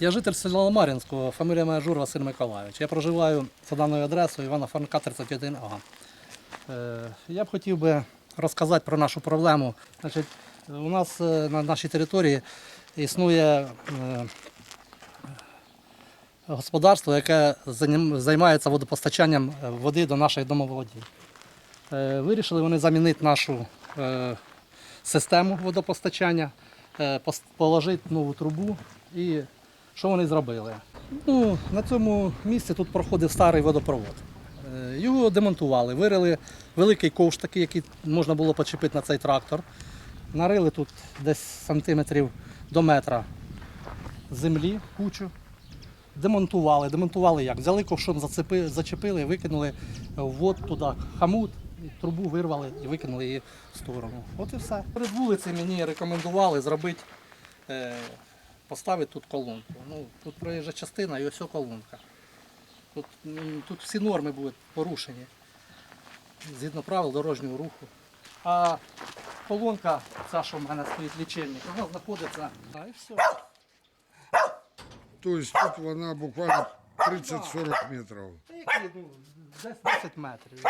Я житель села Мар'їнського, фамілія моя Жур Василь Миколайович. Я проживаю за даною адресою Івана Франка 31А. Е, Я б хотів би розказати про нашу проблему. Значить, у нас е, на нашій території існує е, господарство, яке займається водопостачанням води до наших домоволодінь. Е, Вирішили вони замінити нашу систему водопостачання, положити нову трубу. І що вони зробили? Ну, на цьому місці тут проходив старий водопровод. Е, Його демонтували, вирили великий ковш, такий, який можна було почепити на цей трактор. Нарили тут десь сантиметрів до метра землі, кучу. Демонтували. Демонтували як? Взяли ковшом, зачепили, викинули вод туди хамут, трубу вирвали і викинули її в сторону. От і все. Перед вулицею мені рекомендували зробити, е, поставити тут колонку. Ну, тут проїжджа частина і ось колонка. Тут, тут всі норми будуть порушені згідно правил дорожнього руху. А колонка, ця, що в мене стоїть лічильник, вона знаходиться. А і все. То есть тут вона буквально 30-40 метрів. Які, ну, десь 10 метрів.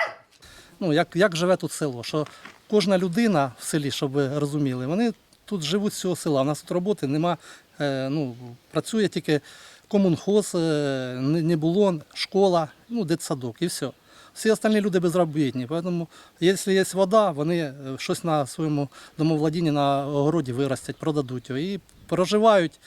Ну, як, як живе тут село? Що кожна людина в селі, щоб ви розуміли, вони тут живуть з цього села. У нас тут роботи нема. Е, ну, працює тільки комунхоз, е, не було, школа, ну, дитсадок і все. Всі остальні люди безробітні. Тому, якщо є вода, вони е, щось на своєму домовладінні на огороді виростять, продадуть його і проживають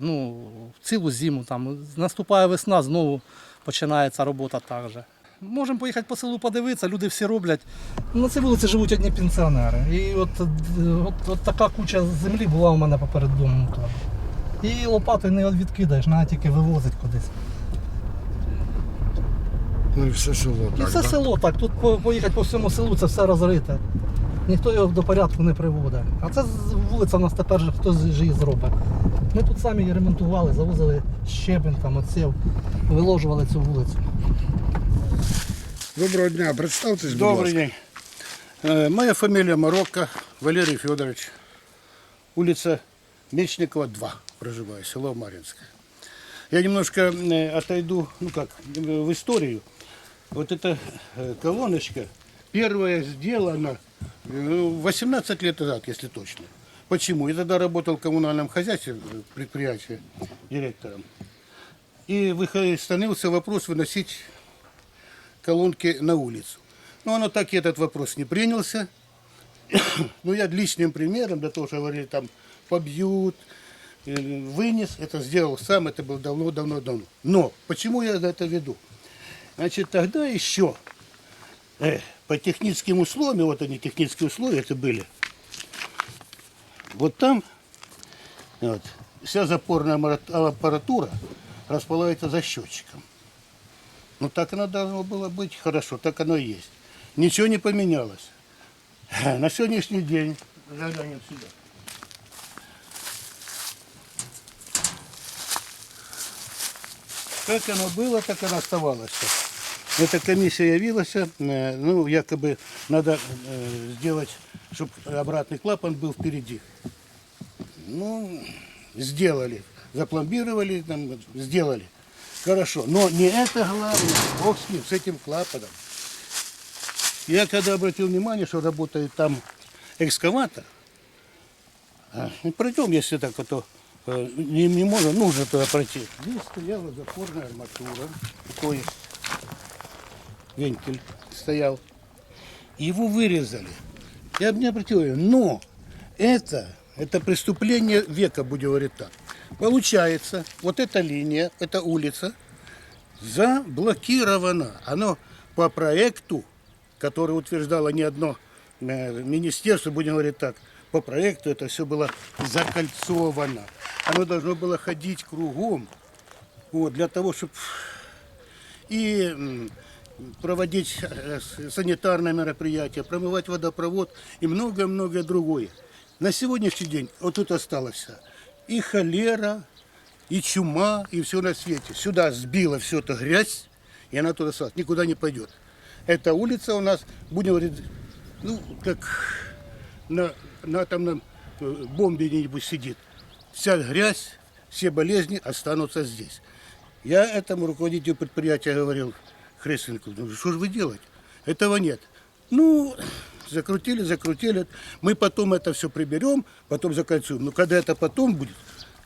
ну, цілу зиму. Там. Наступає весна, знову починається робота так же. Можемо поїхати по селу подивитися, люди всі роблять. На цій вулиці живуть одні пенсіонери. І от, е, от, от така куча землі була у мене поперед домом. І лопатою не відкидаєш, треба тільки вивозить кудись. Ну і все село І так. все да? село так, тут поїхати по всьому селу, це все розрите. Ніхто його до порядку не приводить. А це вулиця у нас тепер же хтось же її зробить. Ми тут самі її ремонтували, завозили щебень, там, оців, виложували цю вулицю. Доброго дня, представтесь, будь Добрый ласка. день. Э, Моя фамилия Марокко, Валерий Федорович. Улица Мечникова, 2, проживаю, село Маринское. Я немножко э, отойду, ну как, э, в историю. Вот эта э, колоночка первая сделана э, 18 лет назад, если точно. Почему? Я тогда работал в коммунальном хозяйстве, э, предприятии директором. И выход- становился вопрос выносить колонки на улицу. Но оно так и этот вопрос не принялся. Но я личным примером, того, что говорили, там побьют, э, вынес, это сделал сам, это было давно-давно-давно. Но почему я это веду? Значит, тогда еще э, по техническим условиям, вот они технические условия это были, вот там вот, вся запорная аппарат- аппаратура располагается за счетчиком. Ну так оно должно было быть хорошо, так оно и есть. Ничего не поменялось. На сегодняшний день, заглянем сюда. Как оно было, так оно оставалось. Эта комиссия явилась, э, ну, якобы надо э, сделать, чтобы обратный клапан был впереди. Ну, сделали, запломбировали, там, сделали. Хорошо, но не это главное, бог с ним, с этим клапаном. Я когда обратил внимание, что работает там экскаватор, а, пройдем, если так, а то э, не, не можно, нужно туда пройти. Здесь стояла запорная арматура, такой вентиль стоял. Его вырезали. Я бы не обратил внимания, но это, это преступление века, будем говорить так. Получается, вот эта линия, эта улица заблокирована. Оно по проекту, который утверждало не одно э, министерство, будем говорить так, по проекту это все было закольцовано. Оно должно было ходить кругом, вот, для того, чтобы и проводить э, санитарные мероприятия, промывать водопровод и многое-многое другое. На сегодняшний день вот тут осталось и холера, и чума, и все на свете. Сюда сбила все это грязь, и она туда осталась, никуда не пойдет. Эта улица у нас, будем говорить, ну, как на, на атомном э, бомбе где-нибудь сидит. Вся грязь, все болезни останутся здесь. Я этому руководителю предприятия говорил, Хрестенко, ну что же вы делаете? Этого нет. Ну, закрутили, закрутили. Мы потом это все приберем, потом закольцуем. Но когда это потом будет,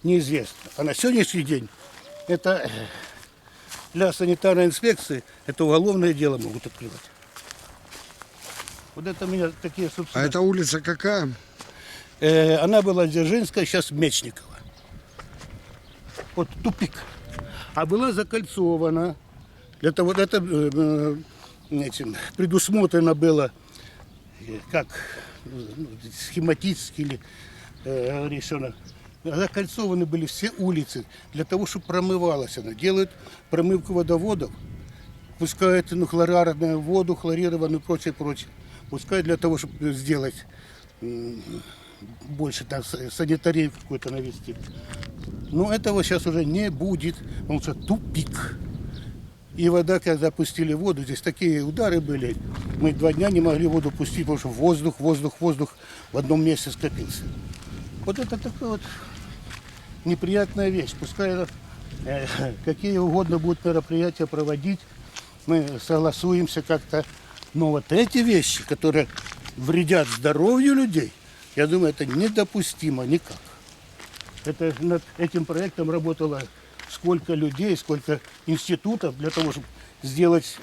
неизвестно. А на сегодняшний день это э, для санитарной инспекции это уголовное дело могут открывать. Вот это у меня такие, А собственно... эта улица какая? Э, она была Дзержинская, сейчас Мечникова. Вот тупик. А была закольцована. Это вот это э, э, этим, предусмотрено было как ну, схематически или э, решено. Закольцованы были все улицы для того, чтобы промывалась она. Делают промывку водоводов, пускают ну, хлорарную воду, хлорированную и прочее, прочее. Пускают для того, чтобы сделать м, больше там с- санитарию какую-то навести. Но этого сейчас уже не будет, потому что тупик. И вода, когда пустили воду, здесь такие удары были, мы два дня не могли воду пустить, потому что воздух, воздух, воздух в одном месте скопился. Вот это такая вот неприятная вещь. Пускай э, какие угодно будут мероприятия проводить, мы согласуемся как-то. Но вот эти вещи, которые вредят здоровью людей, я думаю, это недопустимо никак. Это над этим проектом работало сколько людей, сколько институтов для того, чтобы сделать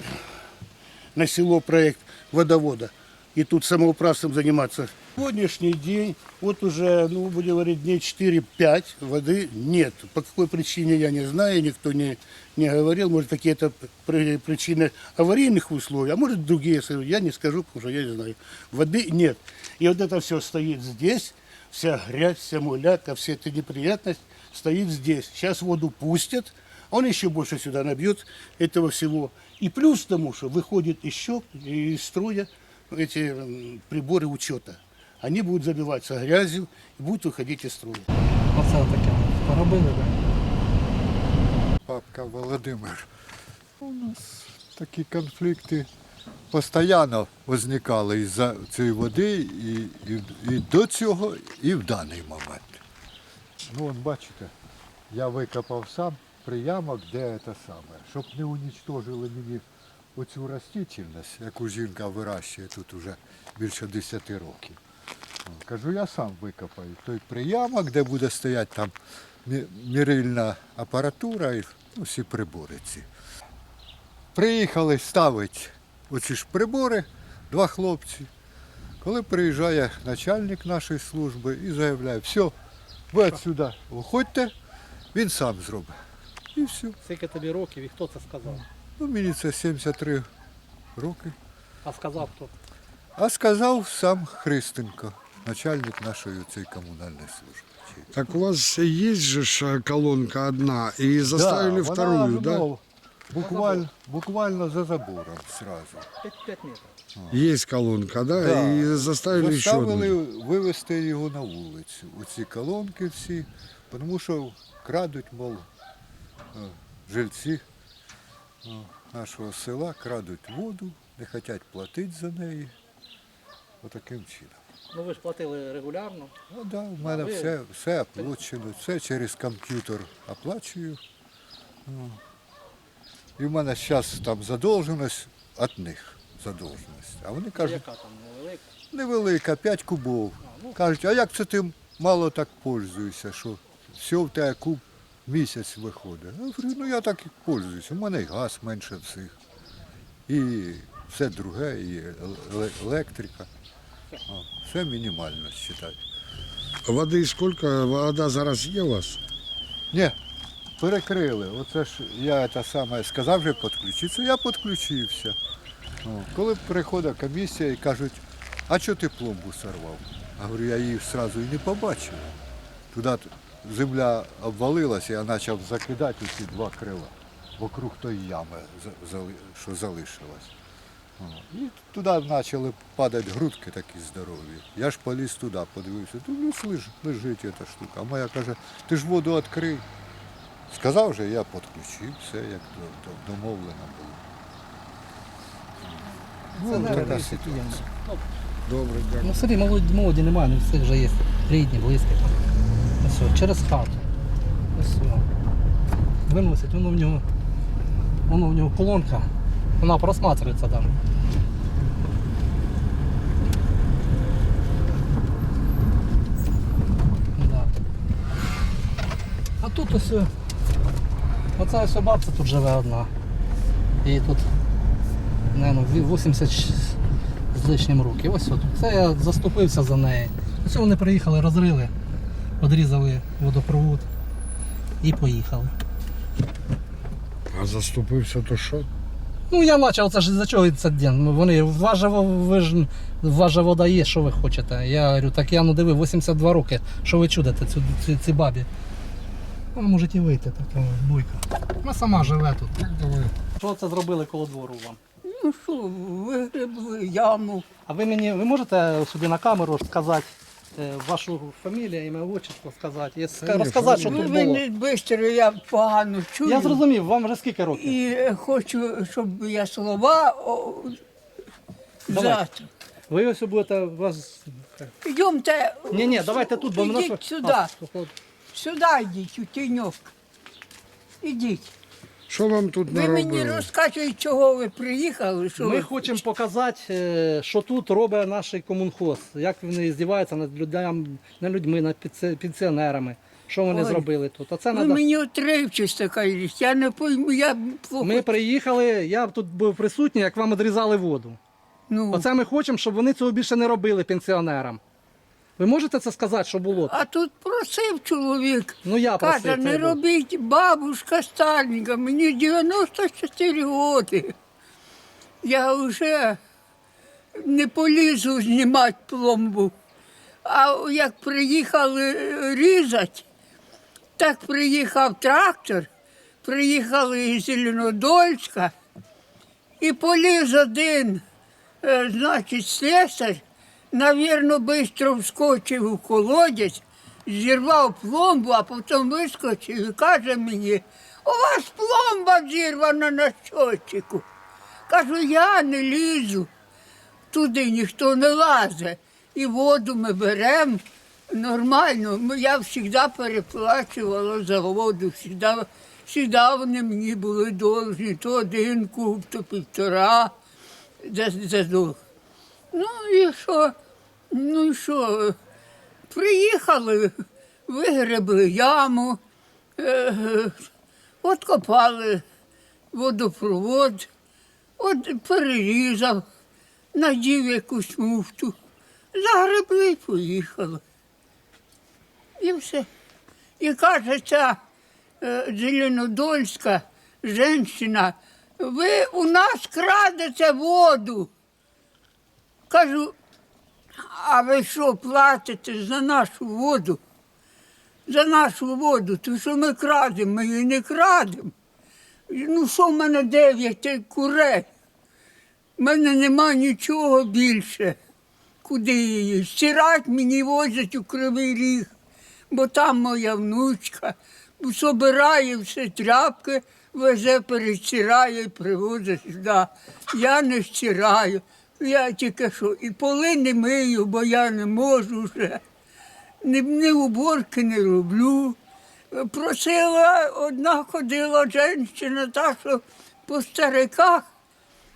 на село проект водовода. И тут самоуправством заниматься. Сегодняшний день, вот уже, ну, будем говорить, дней 4-5 воды нет. По какой причине, я не знаю, никто не, не говорил. Может, какие-то при- причины аварийных условий, а может, другие, я не скажу, потому что я не знаю. Воды нет. И вот это все стоит здесь, вся грязь, вся муляка, вся эта неприятность стоит здесь. Сейчас воду пустят, он еще больше сюда набьет этого всего. И плюс к тому, что выходит еще из строя эти м, приборы учета. Они будут забиваться грязью и будут выходить из строя. Оце таке. Поробили, так? Папка Володимир. У нас такі конфлікти постійно виникали із-за цієї води і, і, і до цього, і в даний момент. Ну, от бачите, я викопав сам приямок, де це саме, щоб не унічтожили мені оцю растительність, яку жінка вирощує тут уже більше 10 років. Кажу, я сам викопаю той приямок, де буде стояти там мірильна апаратура і ну, всі прибори ці. Приїхали ставити оці ж прибори, два хлопці. Коли приїжджає начальник нашої служби і заявляє, все, ви відсюди виходьте, він сам зробить. І все. Скільки тобі років і хто це сказав? Ну, мені це 73 роки. А сказав хто? А сказав сам Христенко, начальник нашої цієї комунальної служби. Так у вас есть же ж колонка одна, и заставили Да, вторую, вона, да? ну, Буквально, буквально за забором сразу. 5 метрів. Есть колонка, да? Да. И заставили еще Заставили одну. вивезти його на вулицю. Оці колонки всі, тому що крадуть, мов, е, жильці е, нашого села, крадуть воду, не хочуть платити за неї. Отаким чином. Ну ви ж платили регулярно. Ну да, в мене ви- все, все оплачено, все через комп'ютер оплачую. Ну. І в мене зараз там задовженість від них задовженість. А вони кажуть, Яка там невелика? невелика, 5 кубов. Кажуть, а як це ти мало так пользуєшся, що все в тебе куб місяць виходить. Я говорю, ну я так і пользуюся. У мене і газ менше всіх. І все друге, і еле- електрика. Все мінімально вважаю. Воды сколько? Вода зараз є у вас? Ні, перекрили. Оце ж я те саме сказав, що підключитися, я підключився. Коли приходить комісія і кажуть, а чого ти пломбу сорвав? А говорю, я її одразу і не побачив. Туди земля обвалилася, я почав закидати ці два крила вокруг тої ями, що залишилась. І туди почали падати грудки такі здорові. Я ж поліз туди, подивився, тут ну, лежить, лежить ця штука. А моя каже, ти ж воду відкрий. Сказав же, я підключив, все як до- до- домовлено було. Ну, така ситуація. Добре, дякую. Ну в селі молоді, молоді немає, не всіх вже є рідні, близькі. Ну через хату. Ось все. Виносить, воно в нього. Воно в нього колонка. Вона просматривается даже. Да. А тут ось. Оця ось бабця тут живе одна. І тут, наверное, 80 з лишнім років. Ось от. Це я заступився за неї. Ось вони приїхали, розрили, відрізали водопровод і поїхали. А заступився то що? Ну я почав, це ж за чого інцидент? Ну, Вони, ваша, ви ж, ваша вода є, що ви хочете. Я говорю, так я ну диви, 82 роки, що ви чудите цю, ці, ці бабі? Вона може і вийти, така буйка. Вона сама живе тут. Що це зробили коло двору вам? Ну що, вигребли яму. А ви мені ви можете собі на камеру сказати е, вашу фамілію, ім'я, отчество сказати, і ска- розказати, що Ви тут було? мене швидко, я погано чую. Я зрозумів, вам вже скільки років? І е, хочу, щоб я слова о, Давай. завтра. Ви ось будете вас. Йдемте. Ні, ні, давайте тут, бо мене. Ідіть сюди. Сюди йдіть, у тіньок. Ідіть. Що вам тут Ви мені наробили? розкажете, чого ви приїхали. Що Ми ви... хочемо показати, е, що тут робить наш комунхоз, як вони здіваються над людям, над людьми, над пенсі- пенсіонерами. Що вони Ой. зробили тут? Оце Ви надо... мені отривчись кажуть, я не пойму, я плохо. Ми приїхали, я тут був присутній, як вам відрізали воду. Ну, Оце ми хочемо, щоб вони цього більше не робили пенсіонерам. Ви можете це сказати, що було? А тут просив чоловік. Ну я просив. Каже, не робіть бабушка старенька, мені 94 роки. Я вже не полізу знімати пломбу. А як приїхали різати, так приїхав трактор, приїхали із Зеленодольська і поліз один, е, значить, слесар, навірно, швидко вскочив у колодязь, зірвав пломбу, а потім вискочив і каже мені, у вас пломба зірвана на щотчику. Кажу, я не лізу, туди ніхто не лазить. І воду ми беремо нормально. Я завжди переплачувала за воду, завжди, вони мені були довжні, то один куб, то півтора за, за. Ну і що? Ну і що? Приїхали, вигребли яму, е, откопали водопровод, от перерізав, надів якусь муфту, загребли і поїхали. І все. І каже ця е, Зеленодольська жінка, ви у нас крадете воду. Кажу, а ви що платите за нашу воду? За нашу воду, то що ми крадемо, ми її не крадемо. Ну що в мене дев'ять курей? У мене нема нічого більше. Куди її? Стирать мені возять у Кривий Ріг, бо там моя внучка собирає все тряпки, везе, перестирає і привозить сюди. Я не стираю. Я тільки що і поли не мию, бо я не можу вже. Ні, ні уборки не роблю. Просила, одна ходила жінка, та, що по стариках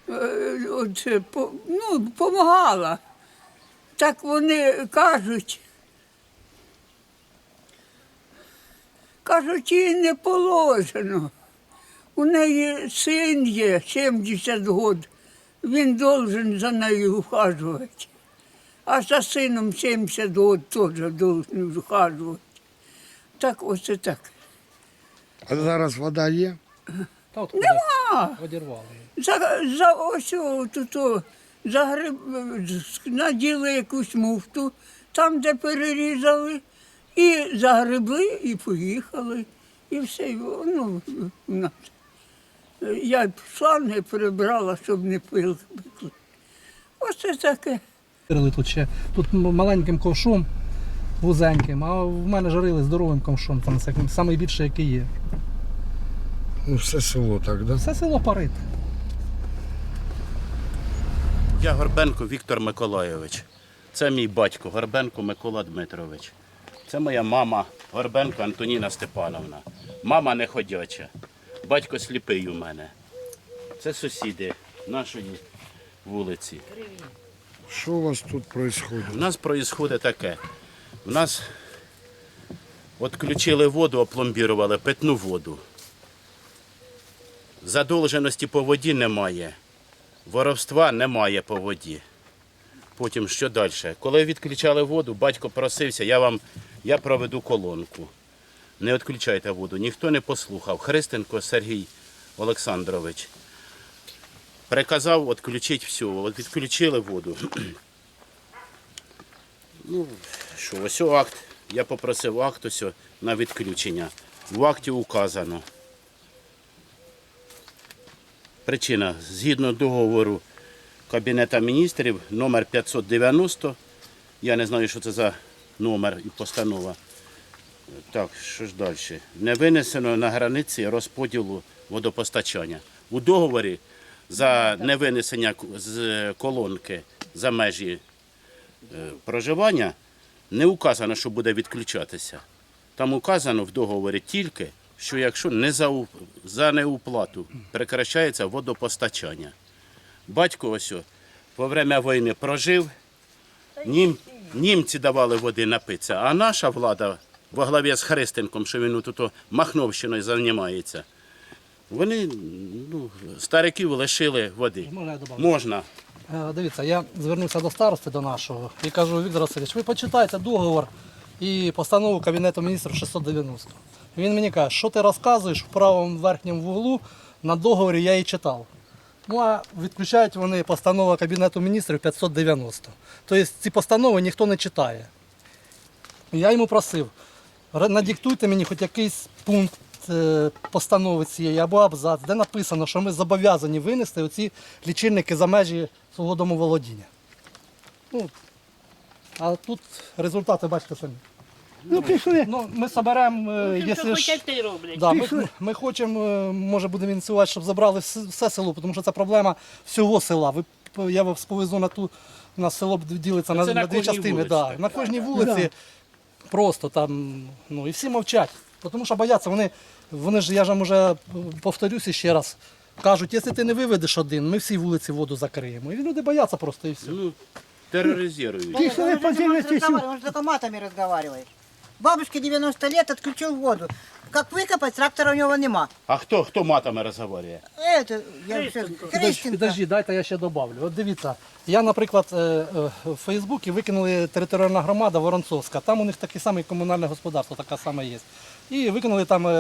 е, от, по, ну, допомагала. Так вони кажуть, кажуть, їй не положено. У неї син є 70 років, він должен за нею ухажувати. А за сином 70 років теж должен ухажувати. Так оце так. А зараз вода є? Та от Нема. одірвали. За, за ось о, тут, о, загреб, наділи якусь муфту, там, де перерізали, і загребли, і поїхали. І все. і, Ну, у нас. Я не прибрала, щоб не пили. Оце таке. Жарили тут ще тут маленьким ковшом, вузеньким, а в мене жарили здоровим ковшом, там найбільше, який є. Ну, все село так, да? Все село парить. Я Горбенко Віктор Миколайович. Це мій батько Горбенко Микола Дмитрович. Це моя мама Горбенко Антоніна Степановна. Мама не ходяча. Батько сліпий у мене. Це сусіди нашої вулиці. Що у вас тут происходит? У нас происходит таке. У нас відключили воду, опломбірували питну воду. Задовженості по воді немає. Воровства немає по воді. Потім що далі? Коли відключали воду, батько просився, я вам я проведу колонку. Не відключайте воду. Ніхто не послухав. Христенко Сергій Олександрович приказав відключити. От відключили воду. Ну, що, ось акт. Я попросив акт ось на відключення. В акті указано. Причина. Згідно договору Кабінета міністрів номер 590. Я не знаю, що це за номер і постанова. Так, що ж далі? Не винесено на границі розподілу водопостачання. У договорі за невинесення з колонки за межі е, проживання не указано, що буде відключатися. Там указано в договорі тільки, що якщо не за, за неуплату прекращається водопостачання. Батько ось во время війни прожив, нім, німці давали води напитися, а наша влада во главі з Христенком, що він тут Махновщиною займається, вони ну, стариків лишили води. Можна? Можна. Е, Дивіться, я звернувся до старости до нашого і кажу, Віктор Васильович, ви почитайте договор і постанову Кабінету міністрів 690. Він мені каже, що ти розказуєш в правому верхньому вуглу на договорі я її читав. Ну а відключають вони постанова Кабінету міністрів 590. Тобто ці постанови ніхто не читає. Я йому просив, «Ре- надиктуйте мені хоч якийсь пункт е, постанови цієї або абзац, де написано, що ми зобов'язані винести оці лічильники за межі свого домоволодіння. Ну, а тут результати бачите самі. Ну пішли. Ну, ми соберемо, е, якщо ж... Да, ми, ми хочемо, е, може будемо ініціювати, щоб забрали все, село, тому що це проблема всього села. Ви, я вас повезу на ту, у нас село ділиться на, на на дві частини. вулиці Да. так. На кожній вулиці просто там, ну і всі мовчать. Тому що бояться, вони, вони ж, я ж може вже повторюся ще раз, кажуть, якщо ти не виведеш один, ми всі вулиці воду закриємо. І люди бояться просто і все. Ну, тероризують. Пішли Он же подивитися. разговаривает, Он же только матами разговаривает. Бабушке 90 лет отключил воду. Как выкопать, трактора у него нема. А хто, хто матами розговорює? Это, я все, Підожди, Христинка. підожди, дайте я ще добавлю. От дивіться, я, наприклад, е, е, в Фейсбуці викинули територіальна громада Воронцовська. Там у них таке саме комунальне господарство, таке саме є. І викинули там е,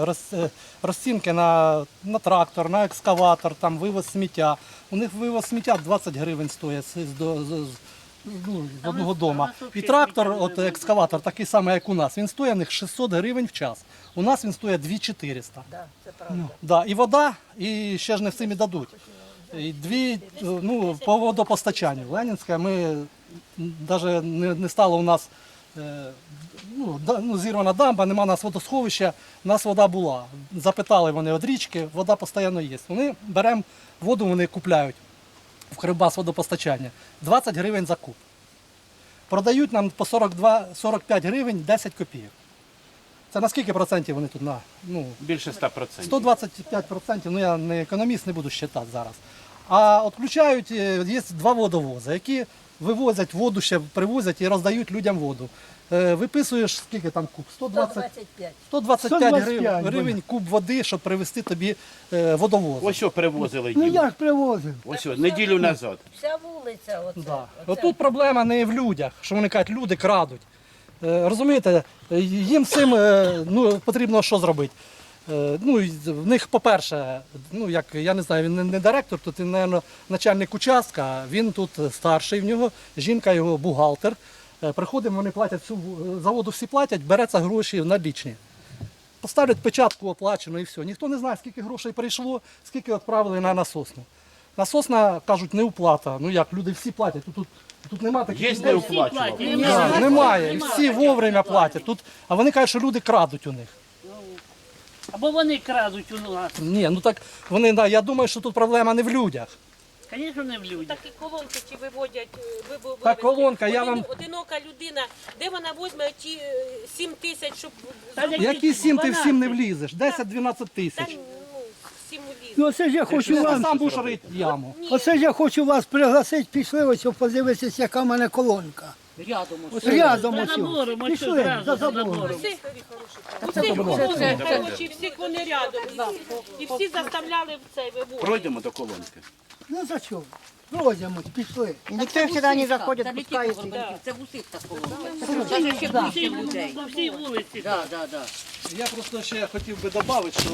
роз- е, розцінки на, на трактор, на екскаватор, там вивоз сміття. У них вивоз сміття 20 гривень стоїть з, з, з, з- ну, одного дома. І трактор, от екскаватор, такий самий, як у нас, він стоїть у них 600 гривень в час. У нас він стоїть 2400. Ну, да, і вода, і ще ж не всім і дадуть. І дві, ну, по водопостачанню. Ленінська, ми навіть не, не стало у нас е, ну, да- ну, зірвана дамба, нема у нас водосховища, у нас вода була. Запитали вони від річки, вода постійно є. Вони беремо воду, вони купляють в Кривбас водопостачання 20 гривень за куб. Продають нам по 42-45 гривень 10 копійок. Це на скільки процентів вони тут на? Ну, Більше 100%. 125%, ну я не економіст, не буду считати зараз. А відключають, е, є два водовози, які вивозять воду, ще привозять і роздають людям воду. Е, Виписуєш скільки там куб? 120, 125 гривень, 125 гривень куб води, щоб привезти тобі е, водовоз. Ось що привозили Ну їм. як привозив? Ось о, неділю назад. Вся вулиця оце. Да. оце. Отут проблема не в людях, що вони кажуть, люди крадуть. Е, Розумієте, е, їм цим е, ну, потрібно що зробити? Е, Ну, і в них, по-перше, ну як я не знаю, він не, не директор, тут він, мабуть, начальник участка, він тут старший в нього, жінка його бухгалтер. Е, Приходимо, вони платять всю в- за воду всі платять, береться гроші налічні. Поставлять печатку оплачено і все. Ніхто не знає, скільки грошей прийшло, скільки відправили на насосну. Насосна, кажуть, не уплата. Ну як, люди всі платять. Тут, тут, тут немає таких. Є не оплачував. Да, немає. І всі вовремя платять. Тут, а вони кажуть, що люди крадуть у них. Або вони крадуть у нас. Ні, ну так вони, да, я думаю, що тут проблема не в людях. Звісно, не в людях. Такі колонки чи виводять, е, ви- ви- Та колонка, я вам- Одинока людина, де вона візьме ті е, 7 тисяч, щоб? Які сім ти всім не влізеш? 10-12 тисяч. ну. Ну це ж я хочу вам. сам будеш рити яму. Оце ж я хочу вас пригласити, пішли ось подивитися, яка в мене колонка. Рядом. ось. Рядом ось. забором, ось Пішли, одразу за за забором. Всі, всі колонки хороші, всі вони рядом. І, всі заставляли в цей вивод. Пройдемо до колонки. Ну за чого? Пройдемо, пішли. И никто сюда не заходит, пускают. Це в усіх такого. Це ще більше людей. По всій вулиці. Да, да, да. Я просто ще хотів би додати, що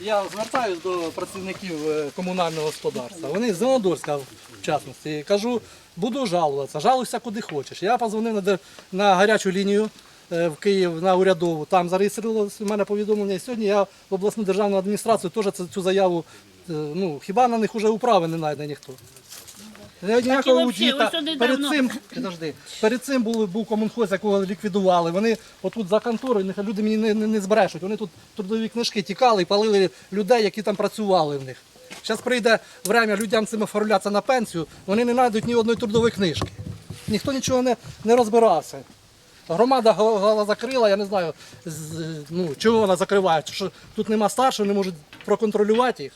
я звертаюся до працівників е, комунального господарства. Вони з Зеленодольська, в частності, кажу, буду жалуватися, жалуйся куди хочеш. Я позвонив на, на гарячу лінію е, в Київ на урядову, там зареєструвалося у мене повідомлення. І сьогодні я в обласну державну адміністрацію теж цю заяву, е, ну хіба на них вже управи не знайде ніхто. Ніякого ось що недавно- Перед цим, підожди, перед цим був, був комунхоз, якого ліквідували. Вони отут за конторою, люди мені не, не, не збрешуть. Вони тут трудові книжки тікали і палили людей, які там працювали в них. Зараз прийде время людям цим оформлятися на пенсію, вони не знайдуть ні одної трудової книжки. Ніхто нічого не, не розбирався. Громада го- голова закрила, я не знаю, ну, чого вона закриває, що тут нема старшого, не можуть проконтролювати їх.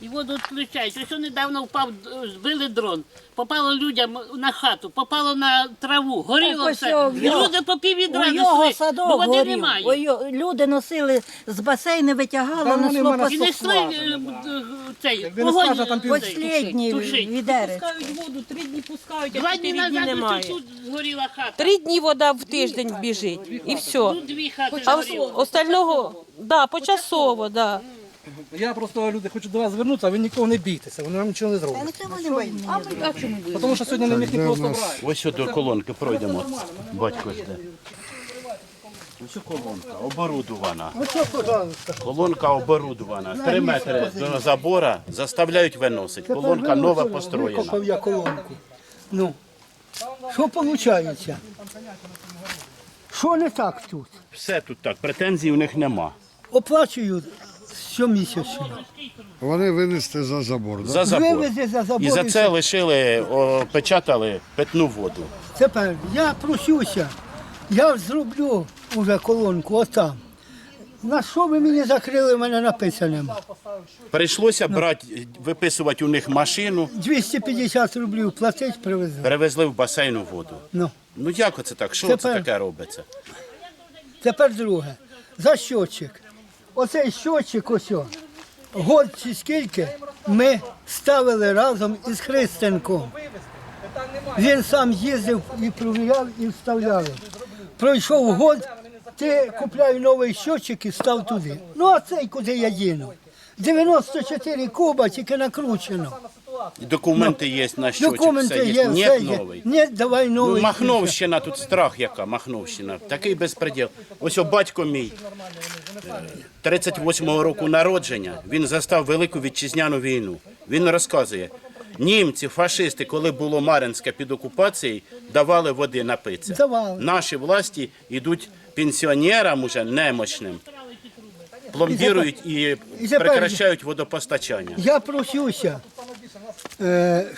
І воду відключають. Ось недавно впав, е, збили дрон. Попало людям на хату, попало на траву, горіло Так ось все. його- І люди по пів відра У його несли, садок бо води горів. немає. Ой, йо- люди носили з басейну, витягали, Та вони несло мене по І несли е, е, цей Якби не вогонь скаже, там пів- Послідні тушить. відери. Пускають воду, три дні пускають, а Два дні чотири дні назад немає. ось тут згоріла хата. Три дні вода в тиждень біжить, і все. Тут дві хати А остального, да, почасово, да. Я просто люди хочу до вас звернутися, а ви нікого не бійтеся, вони вам нічого не зроблять. Тому що сьогодні не міг ні просто брати. Ось сюди до колонки пройдемо. Батько жде. Ось колонка оборудована. Колонка оборудована. Три метри до забора заставляють виносити. Колонка нова построєна. Викопав я колонку. Ну, що виходить? Що не так тут? Все тут так, претензій у них нема. Оплачую щомісячно. Вони винести за забор. Да? За забор. Вивези за забор. І за це лишили, опечатали питну воду. Тепер я просюся, я зроблю вже колонку отам. На що ви мені закрили, в мене написаним? Прийшлося брати, виписувати у них машину, 250 рублів платить, привезли. перевезли в басейну воду. Ну. Ну як оце так? Що Тепер- це таке робиться? Тепер друге. За щотчик. Оцей щочик ось. Год чи скільки ми ставили разом із Христенком. Він сам їздив і провіряв, і вставляв. Пройшов год, ти купляй новий щочик і став туди. Ну а цей куди я діну? 94 куба тільки накручено. І Документи є на щочок, Ну. Документи є, все Ні, є. новий. Ні, давай Ну. Махновщина, тут страх яка, Махновщина. Такий безпреділ. Ось о батько мій, е, 38-го року народження, він застав Велику Вітчизняну війну. Він розказує, німці, фашисти, коли було Мар'їнське під окупацією, давали води напитися. Давали. Наші власті йдуть пенсіонерам уже немощним, пломбірують і і тепер- прекращають водопостачання. Я просюся,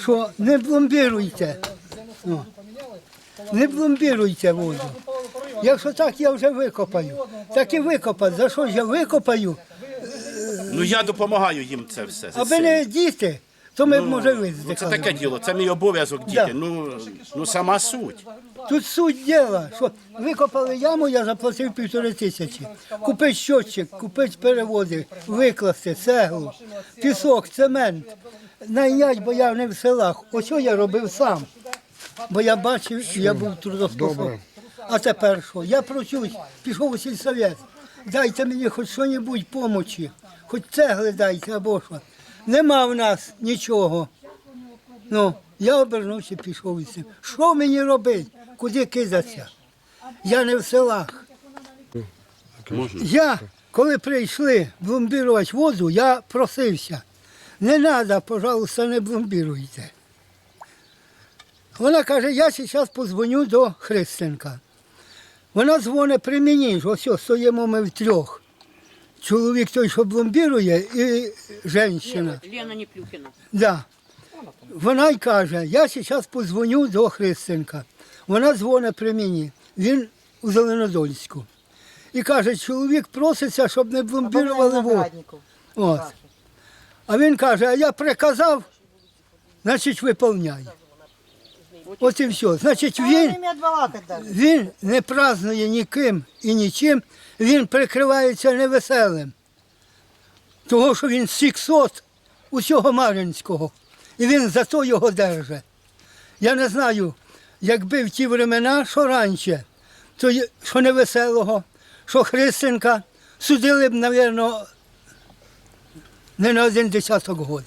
що не пломбіруйте. Ну, не пломбіруйте воду. Якщо так, я вже викопаю. Так і викопати. За що ж я викопаю? Ну я допомагаю їм це все. Аби не діти, то ми б може Ну, виздихали. це таке діло, це мій обов'язок діти. Да. Ну, ну сама суть. Тут суть діла, що викопали яму, я заплатив півтори тисячі. Купити щотчик, купити переводи, викласти, цеглу, пісок, цемент, найнять, бо я не в селах. Ось я робив сам. Бо я бачив, що я був трудоспособний. А тепер що? Я просюсь, пішов у сільсовет. Дайте мені хоч що-небудь помочі, хоч цегли дайте або що. Нема в нас нічого. Ну, я обернувся, пішов із цим. Що мені робити? Куди кидатися? Я не в селах. Я, коли прийшли бломбірувати воду, я просився. Не треба, пожалуйста, не бломбіруйте. Вона каже, я зараз позвоню до Христенка. Вона дзвонить при мені, ось стоїмо ми втрьох. Чоловік той, що бломбірує, і жінка. Лена Неплюхіна. Да. Вона й каже, я зараз позвоню до Христенка. Вона дзвонить при мені. Він у Зеленодольську. І каже, чоловік проситься, щоб не бомбірували воду. От. А він каже, а я приказав, значить виповняй. От і все. Значить, він, він не празднує ніким і нічим, він прикривається невеселим. Того, що він сіксот усього Мар'їнського. І він за то його держить. Я не знаю, якби в ті времена, що раніше, то що невеселого, що Христенка судили б, мабуть, не на один десяток год.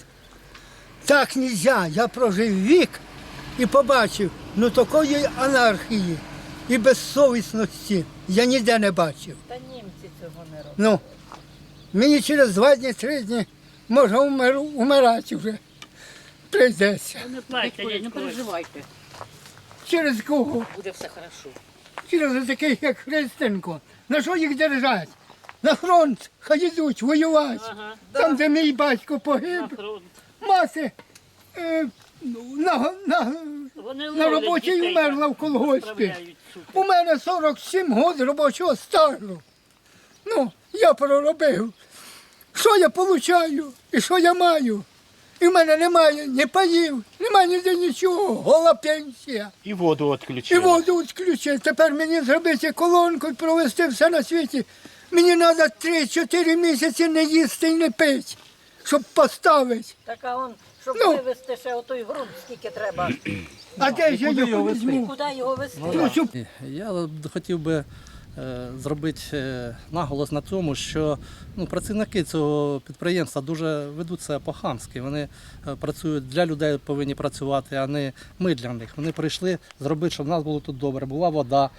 Так нельзя. Я прожив вік і побачив, ну такої анархії і безсовісності я ніде не бачив. Та німці цього не роблять. Ну, мені через два дні, три дні може умер, умирати вже. Прийдеться. Не плачте, не переживайте, Через кого? буде все хорошо. Через таких, як Христенко. На що їх держать? На фронт хай йдуть воювати. Ага, Там, де мій батько погиб, на фронт. мати е, на, на, Вони на роботі й дітей, умерла в колгоспі. У мене 47 років робочого стажу. Ну, я проробив. Що я получаю і що я маю? І в мене немає ні паїв, немає ніде нічого, гола пенсія. І воду І воду відключити. Тепер мені зробити колонку і провести все на світі. Мені треба 3-4 місяці не їсти і не пити, щоб поставити. Так а он, щоб Ну. вивезти ще отой ґрунт, скільки треба. А де ж я його візьму? Куди його везти? Ну, щоб Я хотів би е, зробити е, наголос на тому, що ну, працівники цього підприємства дуже ведуть себе по-хамськи. Вони е, працюють для людей, повинні працювати, а не ми для них. Вони прийшли зробити, щоб в нас було тут добре. Була вода,